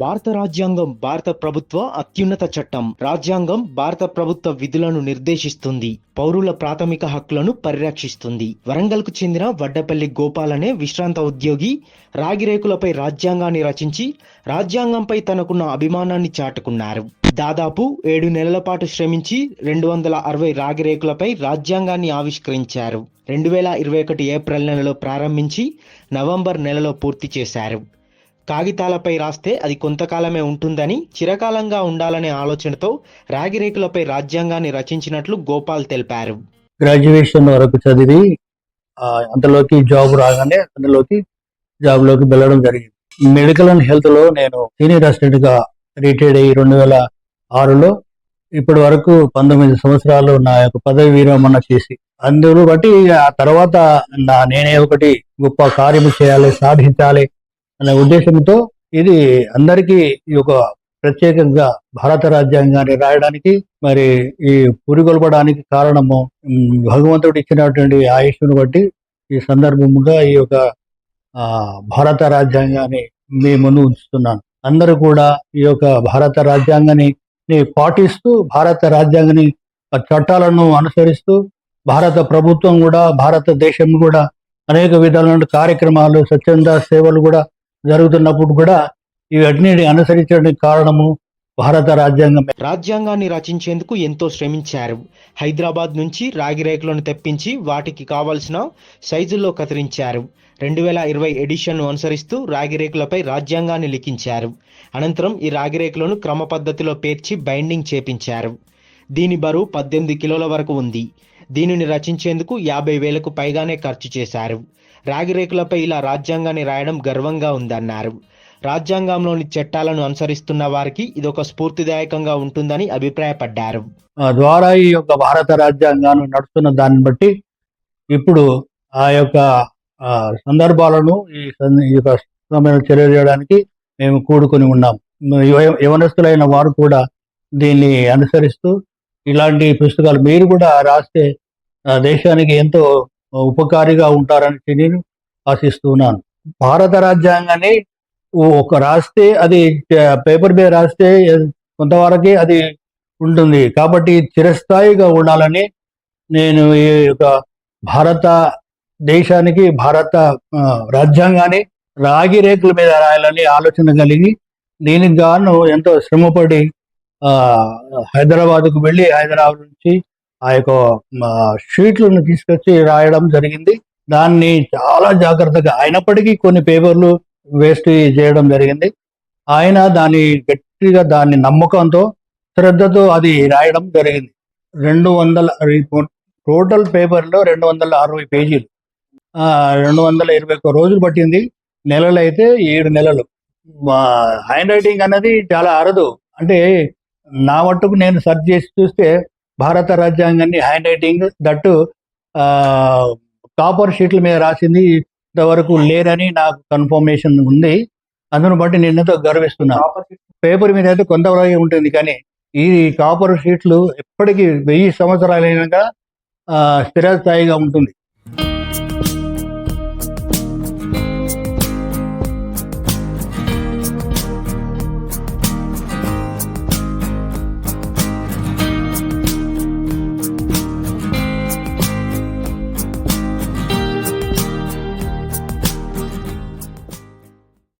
భారత రాజ్యాంగం భారత ప్రభుత్వ అత్యున్నత చట్టం. రాజ్యాంగం భారత ప్రభుత్వ విధులను నిర్దేశిస్తుంది. పౌరుల ప్రాథమిక హక్కులను పరిరక్షిస్తుంది. వరంగల్కు చెందిన వడ్డపల్లి గోపాల్ అనే విశ్రాంత ఉద్యోగి రాగిరేకులపై రాజ్యాంగాన్ని రచించి రాజ్యాంగంపై తనకున్న అభిమానాన్ని చాటుకున్నారు. దాదాపు ఏడు నెలల పాటు శ్రమించి రెండు వందల అరవై రాగిరేకులపై రాజ్యాంగాన్ని ఆవిష్కరించారు. రెండు వేల ఇరవై ఒకటి ఏప్రిల్ నెలలో ప్రారంభించి నవంబర్ నెలలో పూర్తి చేశారు. కాగితాలపై రాస్తే అది కొంతకాలమే ఉంటుందని చిరకాలంగా ఉండాలనే ఆలోచనతో రాగిరేకులపై రాజ్యాంగాన్ని రచించినట్లు గోపాల్ తెలిపారు. గ్రాడ్యుయేషన్ వరకు చదివి అంతలోకి జాబ్ రాగానే అందులోకి జాబ్లోకి వెళ్ళడం జరిగింది. మెడికల్ అండ్ హెల్త్లో నేను సీనియర్ అసిస్టెంట్గా రిటైర్డ్ అయ్యి రెండు వేల ఆరులో ఇప్పటి వరకు పంతొమ్మిది సంవత్సరాలు నా యొక్క పదవి విరమణ చేసి అందులో బట్టి ఆ తర్వాత నా నేనే ఒకటి గొప్ప కార్యము చేయాలి సాధించాలి అనే ఉద్దేశంతో ఇది అందరికీ ఈ యొక్క ప్రత్యేకంగా భారత రాజ్యాంగాన్ని రాయడానికి మరి ఈ పురిగొల్పడానికి కారణము భగవంతుడు ఇచ్చినటువంటి ఆయుష్ను బట్టి ఈ సందర్భముగా ఈ యొక్క ఆ, భారత రాజ్యాంగాన్ని మీ ముందు ఉంచుతున్నాను. అందరూ కూడా ఈ యొక్క భారత రాజ్యాంగాన్ని పాటిస్తూ భారత రాజ్యాంగాన్ని ఆ చట్టాలను అనుసరిస్తూ భారత ప్రభుత్వం కూడా భారతదేశం కూడా అనేక విధాలైన కార్యక్రమాలు స్వచ్ఛంద సేవలు కూడా జరుగుతున్నప్పుడు కూడా ఇవన్నీ అనుసరించడానికి కారణము భారత రాజ్యాంగం. రాజ్యాంగాన్ని రచించేందుకు ఎంతో శ్రమించారు. హైదరాబాద్ నుంచి రాగి రేకులను తెప్పించి వాటికి కావలసిన సైజుల్లో కత్తిరించారు. రెండు వేల ఇరవై ఎడిషన్ను అనుసరిస్తూ రాగి రేకులపై రాజ్యాంగాన్ని లిఖించారు. అనంతరం ఈ రాగి రేకులను క్రమ పద్ధతిలో పేర్చి బైండింగ్ చేపించారు. దీని బరువు పద్దెనిమిది కిలోల వరకు ఉంది. దీనిని రచించేందుకు యాభై వేలకు పైగానే ఖర్చు చేశారు. రాగిరేకులపై ఇలా రాజ్యాంగాన్ని రాయడం గర్వంగా ఉందన్నారు. రాజ్యాంగంలోని చట్టాలను అనుసరిస్తున్న వారికి ఇదొక స్ఫూర్తిదాయకంగా ఉంటుందని అభిప్రాయపడ్డారు. ఆ ద్వారా ఈ యొక్క భారత రాజ్యాంగాన్ని నడుస్తున్న దాన్ని బట్టి ఇప్పుడు ఆ యొక్క ఆ, సందర్భాలను ఈ యొక్క సమయంలో చేయడానికి మేము కూడుకొని ఉన్నాం. యవనస్తులైన వారు కూడా దీన్ని అనుసరిస్తూ ఇలాంటి పుస్తకాలు మీరు కూడా రాస్తే ఆ, దేశానికి ఎంతో ఉపకారిగా ఉంటారని నేను ఆశిస్తున్నాను. భారత రాజ్యాంగాన్ని ఒక రాస్తే అది పేపర్ మీద రాస్తే కొంతవరకే అది ఉంటుంది. కాబట్టి చిరస్థాయిగా ఉండాలని నేను ఈ యొక్క భారత దేశానికి భారత రాజ్యాంగాన్ని రాగి రేకుల మీద రాయాలని ఆలోచన కలిగి దీనికి గాను ఎంతో శ్రమపడి హైదరాబాద్కు వెళ్ళి హైదరాబాద్ నుంచి ఆ యొక్క షీట్లను తీసుకొచ్చి రాయడం జరిగింది. దాన్ని చాలా జాగ్రత్తగా అయినప్పటికీ కొన్ని పేపర్లు వేస్ట్ చేయడం జరిగింది. ఆయన దాన్ని గట్టిగా దాన్ని నమ్మకంతో శ్రద్ధతో అది రాయడం జరిగింది. రెండు వందల టోటల్ పేపర్లో రెండు వందల అరవై పేజీలు. ఆ, రెండు వందల ఇరవై ఒక్క రోజులు పట్టింది. నెలలు అయితే ఏడు నెలలు. హ్యాండ్ రైటింగ్ అనేది చాలా అరదు. అంటే నా మట్టుకు నేను సెర్చ్ చేసి చూస్తే భారత రాజ్యాంగాన్ని హ్యాండ్ రైటింగ్ దట్టు కాపర్ షీట్ల మీద రాసింది ఇంతవరకు లేరని నాకు కన్ఫర్మేషన్ ఉంది. అందును బట్టి నేను ఎంతో గర్విస్తున్నాను పేపర్ మీద అయితే కొంతవరకు ఉంటుంది కానీ ఈ కాపర్ షీట్లు ఎప్పటికీ వెయ్యి సంవత్సరాలైనాక ఆ, స్థిరస్థాయిగా ఉంటుంది.